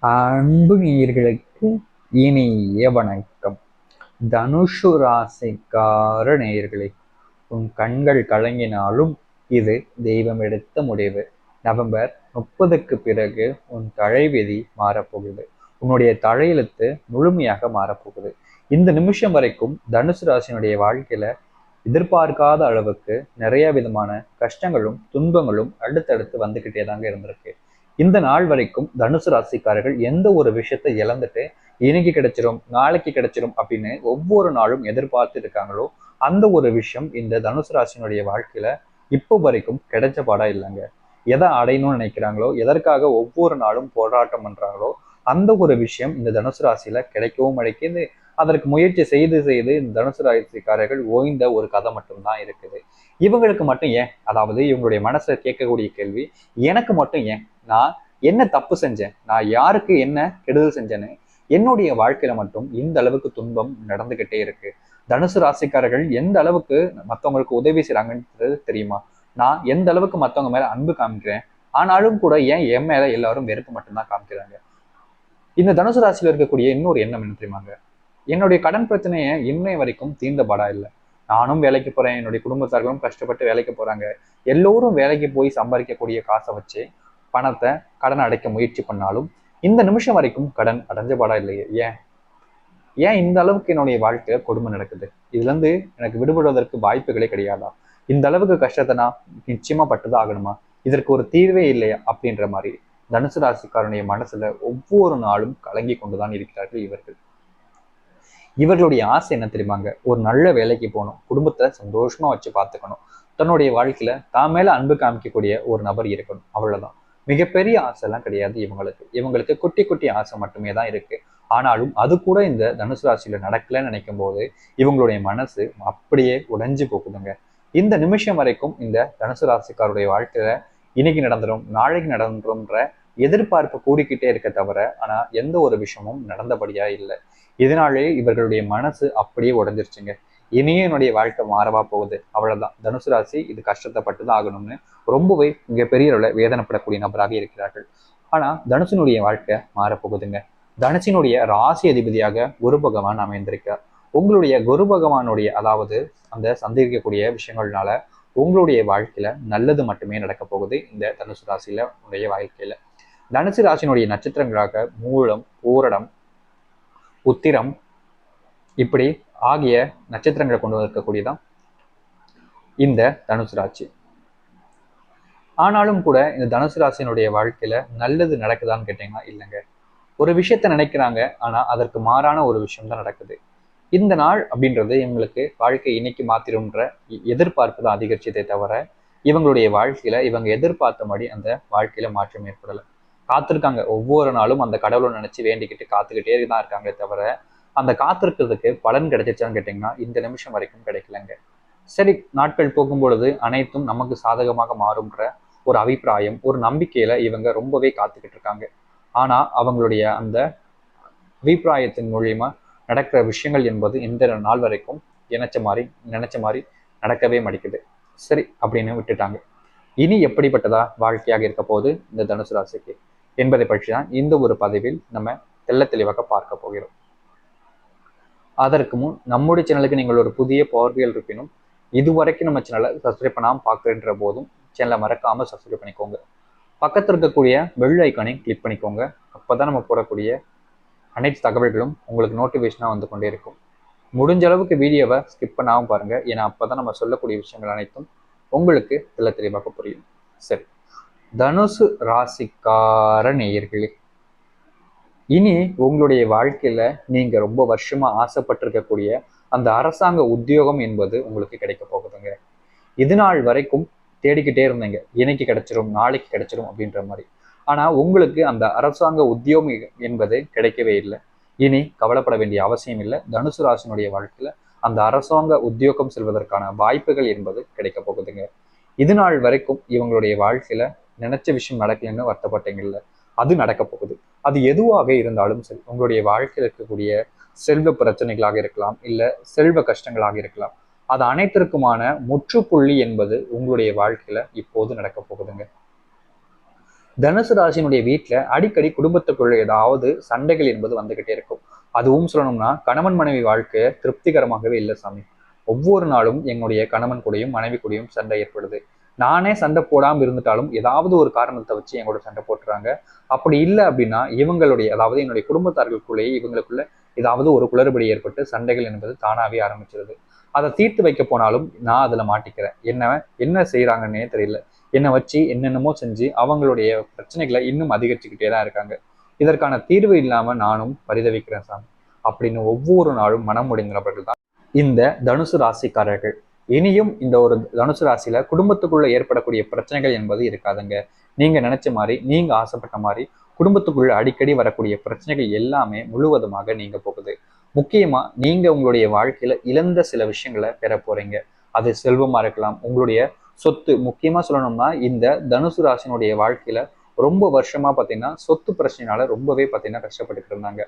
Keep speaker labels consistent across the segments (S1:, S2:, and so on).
S1: அன்பு நேயர்களுக்கு இனிய வணக்கம். தனுஷு ராசிக்கார நேயர்களே உன் கண்கள் கலங்கினாலும் இது தெய்வம் எடுத்த முடிவு. நவம்பர் முப்பதுக்கு பிறகு உன் தலைவிதி மாறப்போகுது. உன்னுடைய தலையெழுத்து முழுமையாக மாறப்போகுது. இந்த நிமிஷம் வரைக்கும் தனுசு ராசினுடைய வாழ்க்கையில எதிர்பார்க்காத அளவுக்கு நிறைய விதமான கஷ்டங்களும் துன்பங்களும் அடுத்தடுத்து வந்துக்கிட்டே தாங்க இருந்திருக்கு. இந்த நாள் வரைக்கும் தனுசு ராசிக்காரர்கள் எந்த ஒரு விஷயத்தை இழந்துட்டு இன்னைக்கு கிடைச்சிரும் நாளைக்கு கிடைச்சிரும் அப்படின்னு ஒவ்வொரு நாளும் எதிர்பார்த்து இருக்காங்களோ அந்த ஒரு விஷயம் இந்த தனுசு ராசினுடைய வாழ்க்கையில இப்போ வரைக்கும் கிடைச்ச பாடா இல்லைங்க. எதை அடையணும்னு நினைக்கிறாங்களோ எதற்காக ஒவ்வொரு நாளும் போராட்டம் பண்றாங்களோ அந்த ஒரு விஷயம் இந்த தனுசு ராசியில கிடைக்கவும் கிடைக்கிது அதற்கு முயற்சி செய்து செய்து இந்த தனுசு ராசிக்காரர்கள் ஓய்ந்த ஒரு கதை மட்டும்தான் இருக்குது. இவங்களுக்கு மட்டும் ஏன்? அதாவது இவங்களுடைய மனசுல கேட்கக்கூடிய கேள்வி எனக்கு மட்டும் ஏன்? நான் என்ன தப்பு செஞ்சேன்? நான் யாருக்கு என்ன கெடுதல் செஞ்சேன்னு? என்னுடைய வாழ்க்கையில மட்டும் இந்த அளவுக்கு துன்பம் நடந்துகிட்டே இருக்கு. தனுசு ராசிக்காரர்கள் எந்த அளவுக்கு மற்றவங்களுக்கு உதவி செய்யறாங்கன்றது தெரியுமா? நான் எந்த அளவுக்கு மற்றவங்க மேல அன்பு காமிக்கிறேன்? ஆனாலும் கூட ஏன் என் மேல எல்லாரும் வெறுப்பு மட்டும்தான் காமிக்கிறாங்க? இந்த தனுசு ராசியில இருக்கக்கூடிய இன்னொரு எண்ணம் என்ன தெரியுமாங்க என்னுடைய கடன் பிரச்சனையை இன்னை வரைக்கும் தீர்ந்தபாடா இல்லை. நானும் வேலைக்கு போறேன். என்னுடைய குடும்பத்தார்களும் கஷ்டப்பட்டு வேலைக்கு போறாங்க. எல்லோரும் வேலைக்கு போய் சம்பாதிக்கக்கூடிய காசை வச்சு பணத்தை கடன் அடைக்க முயற்சி பண்ணாலும் இந்த நிமிஷம் வரைக்கும் கடன் அடைஞ்சபாடா இல்லையே? ஏன்? ஏன் இந்த அளவுக்கு என்னுடைய வாழ்க்கையில கொடுமை நடக்குது? இதுல இருந்து எனக்கு விடுபடுவதற்கு வாய்ப்புகளே கிடையாதா? இந்த அளவுக்கு கஷ்டத்தை நான் நிச்சயமா பட்டுதான் ஆகணுமா? இதற்கு ஒரு தீர்வே இல்லையா? அப்படின்ற மாதிரி தனுசு ராசிக்காரனுடைய மனசுல ஒவ்வொரு நாளும் கலங்கி கொண்டுதான் இருக்கிறார்கள் இவர்கள். இவர்களுடைய ஆசை என்ன தெரியுமாங்க? ஒரு நல்ல வேலைக்கு போகணும். குடும்பத்தை சந்தோஷமா வச்சு பார்த்துக்கணும். தன்னுடைய வாழ்க்கையில தான் மேல அன்பு காமிக்கக்கூடிய ஒரு நபர் இருக்கணும். அவ்வளவுதான். மிகப்பெரிய ஆசைலாம் கிடையாது இவங்களுக்கு. இவங்களுக்கு குட்டி குட்டி ஆசை மட்டுமே தான் இருக்கு. ஆனாலும் அது கூட இந்த தனுசு ராசியில நடக்கலன்னு நினைக்கும் போது இவங்களுடைய மனசு அப்படியே உடைஞ்சு போகுதுங்க. இந்த நிமிஷம் வரைக்கும் இந்த தனுசு ராசிக்காருடைய வாழ்க்கையில இன்னைக்கு நடந்துரும் நாளைக்கு நடந்துரும்ன்ற எதிர்பார்ப்பு கூடிக்கிட்டே இருக்க தவிர ஆனா எந்த ஒரு விஷயமும் நடந்தபடியா இல்லை. இதனாலே இவர்களுடைய மனசு அப்படியே உடஞ்சிருச்சுங்க. இனியும் என்னுடைய வாழ்க்கை மாறவா போகுது. அவ்வளவுதான். தனுசு ராசி இது கஷ்டத்தைப்பட்டு தான் ஆகணும்னு ரொம்பவே மிகப்பெரிய அளவில் வேதனைப்படக்கூடிய நபராக இருக்கிறார்கள். ஆனா தனுசனுடைய வாழ்க்கை மாறப்போகுதுங்க. தனுசினுடைய ராசி அதிபதியாக குரு பகவான் அமைந்திருக்கிறார். உங்களுடைய குரு பகவானுடைய அதாவது அந்த சந்திக்கக்கூடிய விஷயங்கள்னால உங்களுடைய வாழ்க்கையில நல்லது மட்டுமே நடக்க போகுது இந்த தனுசு ராசியில உடைய வாழ்க்கையில. தனுசு ராசினுடைய நட்சத்திரங்களாக மூலம் பூரடம் உத்திரம் இப்படி ஆகிய நட்சத்திரங்களை கொண்டு இருக்கக்கூடியதான் இந்த தனுசு ராசி. ஆனாலும் கூட இந்த தனுசு ராசியினுடைய வாழ்க்கையில நல்லது நடக்குதான்னு கேட்டீங்கன்னா இல்லைங்க. ஒரு விஷயத்த நினைக்கிறாங்க ஆனா அதற்கு மாறான ஒரு விஷயம் தான் நடக்குது. இந்த நாள் அப்படின்றது இவங்களுக்கு வாழ்க்கை இன்னைக்கு மாத்திரும்ன்ற எதிர்பார்ப்பு தான் அதிகரிச்சதே தவிர இவங்களுடைய வாழ்க்கையில இவங்க எதிர்பார்த்தபடி அந்த வாழ்க்கையில மாற்றம் ஏற்படலை. காத்திருக்காங்க. ஒவ்வொரு நாளும் அந்த கடவுளை நினைச்சு வேண்டிக்கிட்டு காத்துக்கிட்டே தான் இருக்காங்களே தவிர அந்த காத்திருக்கிறதுக்கு பலன் கிடைச்சிச்சான்னு கேட்டிங்கன்னா இந்த நிமிஷம் வரைக்கும் கிடைக்கலங்க. சரி நாட்கள் போகும் பொழுது அனைத்தும் நமக்கு சாதகமாக மாறும்ன்ற ஒரு அபிப்பிராயம் ஒரு நம்பிக்கையில இவங்க ரொம்பவே காத்துக்கிட்டு இருக்காங்க. ஆனா அவங்களுடைய அந்த அபிப்பிராயத்தின் மூலியமா நடக்கிற விஷயங்கள் என்பது இந்த நாள் வரைக்கும் நினைச்ச மாதிரி நினைச்ச மாதிரி நடக்கவே மாட்டேங்குது. சரி அப்படின்னு விட்டுட்டாங்க. இனி எப்படிப்பட்டதா வாழ்க்கையாக இருக்க போது இந்த தனுசு ராசிக்கு என்பதை பற்றி தான் இந்த ஒரு பதிவில் நம்ம தெல்ல தெளிவாக பார்க்க போகிறோம். அதற்கு முன் நம்முடைய சேனலுக்கு நீங்கள் ஒரு புதிய பார்வையில் இருப்பினும் இதுவரைக்கும் நம்ம சேனலை சப்ஸ்கிரைப் பண்ணாமல் பார்க்குறன்ற போதும் சேனலை மறக்காமல் சப்ஸ்கிரைப் பண்ணிக்கோங்க. பக்கத்தில் இருக்கக்கூடிய பெல் ஐக்கானை கிளிக் பண்ணிக்கோங்க. அப்போ தான் நம்ம போடக்கூடிய அனைத்து தகவல்களும் உங்களுக்கு நோட்டிஃபிகேஷனாக வந்து கொண்டே இருக்கும். முடிஞ்ச அளவுக்கு வீடியோவை ஸ்கிப் பண்ணாமல் பாருங்கள் ஏன்னா அப்போ தான் நம்ம சொல்லக்கூடிய விஷயங்கள் அனைத்தும் உங்களுக்கு தெல்ல தெளிவாக புரியும். சரி. தனுசு ராசிக்கார நேயர்களே இனி உங்களுடைய வாழ்க்கையில நீங்க ரொம்ப வருஷமா ஆசைப்பட்டிருக்கக்கூடிய அந்த அரசாங்க உத்தியோகம் என்பது உங்களுக்கு கிடைக்க போகுதுங்க. இது நாள் வரைக்கும் தேடிக்கிட்டே இருந்தீங்க. இன்னைக்கு கிடைச்சிரும் நாளைக்கு கிடைச்சிரும் அப்படின்ற மாதிரி. ஆனால் உங்களுக்கு அந்த அரசாங்க உத்தியோகம் என்பது கிடைக்கவே இல்லை. இனி கவலைப்பட வேண்டிய அவசியம் இல்லை. தனுசு ராசினுடைய வாழ்க்கையில அந்த அரசாங்க உத்தியோகம் செல்வதற்கான வாய்ப்புகள் என்பது கிடைக்க போகுதுங்க. இது நாள் வரைக்கும் இவங்களுடைய வாழ்க்கையில் நினைச்ச விஷயம் நடக்கலன்னு வருத்தப்பட்டீங்கல்ல. அது நடக்க போகுது. அது எதுவாக இருந்தாலும் சரி உங்களுடைய வாழ்க்கையில் இருக்கக்கூடிய செல்வ பிரச்சனைகளாக இருக்கலாம் இல்ல செல்வ கஷ்டங்களாக இருக்கலாம் அது அனைத்திற்குமான முற்றுப்புள்ளி என்பது உங்களுடைய வாழ்க்கையில இப்போது நடக்க போகுதுங்க. தனுசு ராசினுடைய வீட்டில் அடிக்கடி குடும்பத்துக்குள்ள ஏதாவது சண்டைகள் என்பது வந்துகிட்டே இருக்கும். அதுவும் சொல்லணும்னா கணவன் மனைவி வாழ்க்கை திருப்திகரமாகவே இல்லை சாமி. ஒவ்வொரு நாளும் என்னுடைய கணவன் கூடயும் மனைவி கூடயும் சண்டை ஏற்படுது. நானே சண்டை போடாமல் இருந்துட்டாலும் ஏதாவது ஒரு காரணத்தை வச்சு எங்களோட சண்டை போட்டுறாங்க. அப்படி இல்லை அப்படின்னா இவங்களுடைய அதாவது என்னுடைய குடும்பத்தார்களுக்குள்ளேயே இவங்களுக்குள்ள ஏதாவது ஒரு குளறுபடி ஏற்பட்டு சண்டைகள் என்பது தானாகவே ஆரம்பிச்சிருது. அதை தீர்த்து வைக்க போனாலும் நான் அதில் மாட்டிக்கிறேன். என்ன என்ன செய்கிறாங்கன்னே தெரியல. என்னை வச்சு என்னென்னமோ செஞ்சு அவங்களுடைய பிரச்சனைகளை இன்னும் அதிகரிச்சுக்கிட்டே தான் இருக்காங்க. இதற்கான தீர்வு இல்லாமல் நானும் பரிதவிக்கிறேன் சாமி. அப்படின்னு ஒவ்வொரு நாளும் மனம் முடிந்தவர்கள் தான் இந்த தனுசு ராசிக்காரர்கள். இனியும் இந்த ஒரு தனுசு ராசியில குடும்பத்துக்குள்ள ஏற்படக்கூடிய பிரச்சனைகள் என்பது இருக்காதுங்க. நீங்க நினைச்ச மாதிரி நீங்க ஆசைப்பட்ட மாதிரி குடும்பத்துக்குள்ள அடிக்கடி வரக்கூடிய பிரச்சனைகள் எல்லாமே முழுவதுமாக நீங்க போகுது. முக்கியமா நீங்க உங்களுடைய வாழ்க்கையில இழந்த சில விஷயங்களை பெற போறீங்க. அது செல்வமா இருக்கலாம். உங்களுடைய சொத்து முக்கியமா சொல்லணும்னா இந்த தனுசு ராசினுடைய வாழ்க்கையில ரொம்ப வருஷமா பாத்தீங்கன்னா சொத்து பிரச்சனைனால ரொம்பவே பாத்தீங்கன்னா கஷ்டப்பட்டு இருந்தாங்க.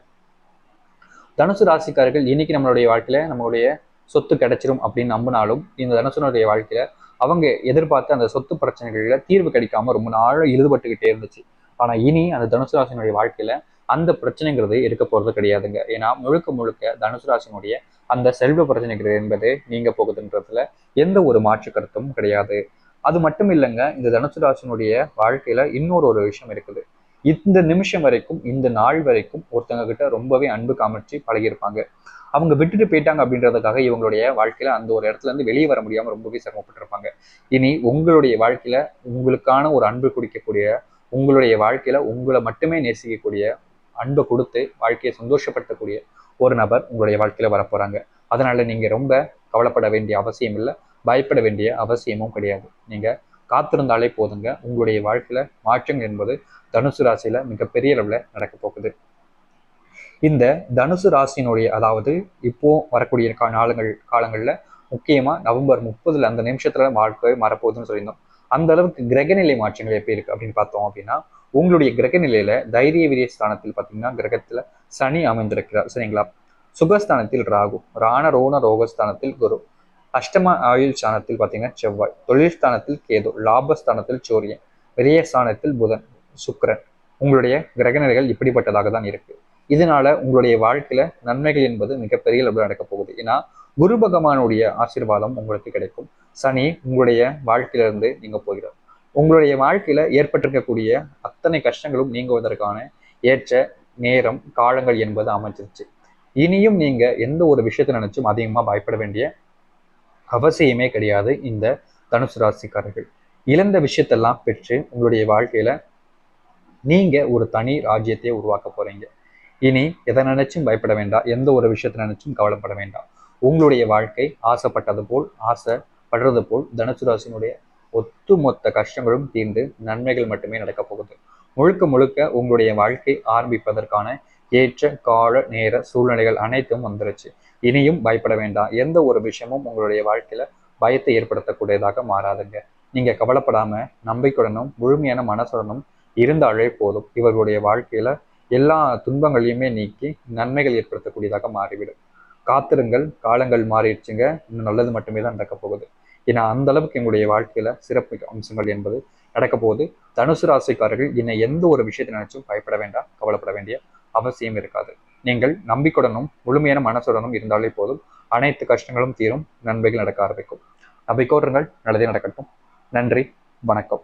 S1: தனுசு ராசிக்காரர்கள் இன்னைக்கு நம்மளுடைய வாழ்க்கையில நம்மளுடைய சொத்து கிடைச்சிரும் அப்படின்னு நம்பினாலும் இந்த தனுசுனுடைய வாழ்க்கையில அவங்க எதிர்பார்த்த அந்த சொத்து பிரச்சனைகள்ல தீர்வு கிடைக்காம ரொம்ப நாள் இழுபட்டுக்கிட்டே இருந்துச்சு. ஆனா இனி அந்த தனுசு ராசினுடைய வாழ்க்கையில அந்த பிரச்சனைங்கிறது இருக்க போறது கிடையாதுங்க. ஏன்னா முழுக்க முழுக்க தனுசு ராசினுடைய அந்த செல்வ பிரச்சனைகள் என்பது நீங்க போகுதுன்றதுல எந்த ஒரு மாற்று கருத்தும் கிடையாது. அது மட்டும் இல்லைங்க இந்த தனுசு ராசினுடைய வாழ்க்கையில இன்னொரு ஒரு விஷயம் இருக்குது. இந்த நிமிஷம் வரைக்கும் இந்த நாள் வரைக்கும் ஒருத்தங்க கிட்ட ரொம்பவே அன்பு காமிச்சு பழகியிருப்பாங்க. அவங்க விட்டுட்டு போயிட்டாங்க அப்படின்றதுக்காக இவங்களுடைய வாழ்க்கையில அந்த ஒரு இடத்துல இருந்து வெளியே வர முடியாம ரொம்பவே சிரமப்பட்டிருப்பாங்க. இனி உங்களுடைய வாழ்க்கையில உங்களுக்கான ஒரு அன்பு குடிக்கக்கூடிய உங்களுடைய வாழ்க்கையில உங்களை மட்டுமே நேசிக்கக்கூடிய அன்பை கொடுத்து வாழ்க்கையை சந்தோஷப்படுத்தக்கூடிய ஒரு நபர் உங்களுடைய வாழ்க்கையில வரப்போறாங்க அதனால நீங்க ரொம்ப கவலைப்பட வேண்டிய அவசியம் இல்லை. பயப்பட வேண்டிய அவசியமும் கிடையாது. நீங்க காத்திருந்தாலே போதுங்க. உங்களுடைய வாழ்க்கையில மாற்றங்கள் என்பது தனுசு ராசியில மிகப்பெரிய அளவில் நடக்க போகுது. இந்த தனுசு ராசியினுடைய அதாவது இப்போ வரக்கூடிய கா நாளுங்கள் காலங்களில் முக்கியமாக நவம்பர் முப்பதுல அந்த நிமிஷத்துல வாழ்க்கை மறப்போகுதுன்னு சொல்லியிருந்தோம். அந்த அளவுக்கு கிரகநிலை மாற்றங்கள் எப்படி இருக்கு அப்படின்னு பார்த்தோம் அப்படின்னா உங்களுடைய கிரகநிலையில தைரிய வீரிய ஸ்தானத்தில் பார்த்தீங்கன்னா கிரகத்துல சனி அமைந்திருக்கிறார் சரிங்களா? சுகஸ்தானத்தில் ராகு ராண ரோண ரோகஸ்தானத்தில் குரு அஷ்டம ஆயுள் ஸ்தானத்தில் பார்த்தீங்கன்னா செவ்வாய் தொழில் ஸ்தானத்தில் கேது லாபஸ்தானத்தில் சூரியன் விரயஸ்தானத்தில் புதன் சுக்கரன். உங்களுடைய கிரகநிலைகள் இப்படிப்பட்டதாக தான் இருக்கு. இதனால உங்களுடைய வாழ்க்கையில நன்மைகள் என்பது மிகப்பெரிய அளவில் நடக்க போகுது. ஏன்னா குரு பகவானுடைய ஆசீர்வாதம் உங்களுக்கு கிடைக்கும். சனி உங்களுடைய வாழ்க்கையிலிருந்து நீங்க போகிறார். உங்களுடைய வாழ்க்கையில ஏற்பட்டிருக்கக்கூடிய அத்தனை கஷ்டங்களும் நீங்குவதற்கான ஏற்ற நேரம் காலங்கள் என்பது அமைஞ்சிருச்சு. இனியும் நீங்க எந்த ஒரு விஷயத்தை நினைச்சும் அதிகமா பயப்பட வேண்டிய அவசியமே கிடையாது இந்த தனுசு ராசிக்காரர்கள். இழந்த விஷயத்தெல்லாம் பெற்று உங்களுடைய வாழ்க்கையில நீங்க ஒரு தனி ராஜ்யத்தை உருவாக்க போறீங்க. இனி எதை நினைச்சும் பயப்பட வேண்டாம். எந்த ஒரு விஷயத்தை நினைச்சும் கவலைப்பட வேண்டாம். உங்களுடைய வாழ்க்கை ஆசைப்பட்டது போல் ஆசைப்படுறது போல் தனுசுராசினுடைய ஒத்துமொத்த ஒட்டுமொத்த கஷ்டங்களும் தீர்ந்து நன்மைகள் மட்டுமே நடக்கப் போகுது. முழுக்க முழுக்க உங்களுடைய வாழ்க்கை ஆரம்பிப்பதற்கான ஏற்ற கால நேர சூழ்நிலைகள் அனைத்தும் வந்துருச்சு. இனியும் பயப்பட வேண்டாம். எந்த ஒரு விஷயமும் உங்களுடைய வாழ்க்கையில பயத்தை ஏற்படுத்தக்கூடியதாக மாறாதுங்க. நீங்க கவலைப்படாம நம்பிக்கையுடனும் முழுமையான மனசுடனும் இருந்தாலே போதும். இவர்களுடைய வாழ்க்கையில எல்லா துன்பங்களையுமே நீக்கி நன்மைகள் ஏற்படுத்தக்கூடியதாக மாறிவிடும். காத்திருங்கள் காலங்கள் மாறிடுச்சுங்க. இன்னும் நல்லது மட்டுமே தான் நடக்க போகுது. ஏன்னா அந்த அளவுக்கு எங்களுடைய வாழ்க்கையில சிறப்பு அம்சங்கள் என்பது நடக்க போகுது. தனுசு ராசிக்காரர்கள் என்னை எந்த ஒரு விஷயத்தை நினைச்சும் பயப்பட வேண்டாம் கவலைப்பட வேண்டிய அவசியம் இருக்காது. நீங்கள் நம்பிக்கையுடனும் முழுமையான மனசுடனும் இருந்தாலே போதும். அனைத்து கஷ்டங்களும் தீரும் நன்மைகள் நடக்க ஆரம்பிக்கும். நம்பிக்கோருங்கள் நல்லதே நடக்கட்டும். நன்றி வணக்கம்.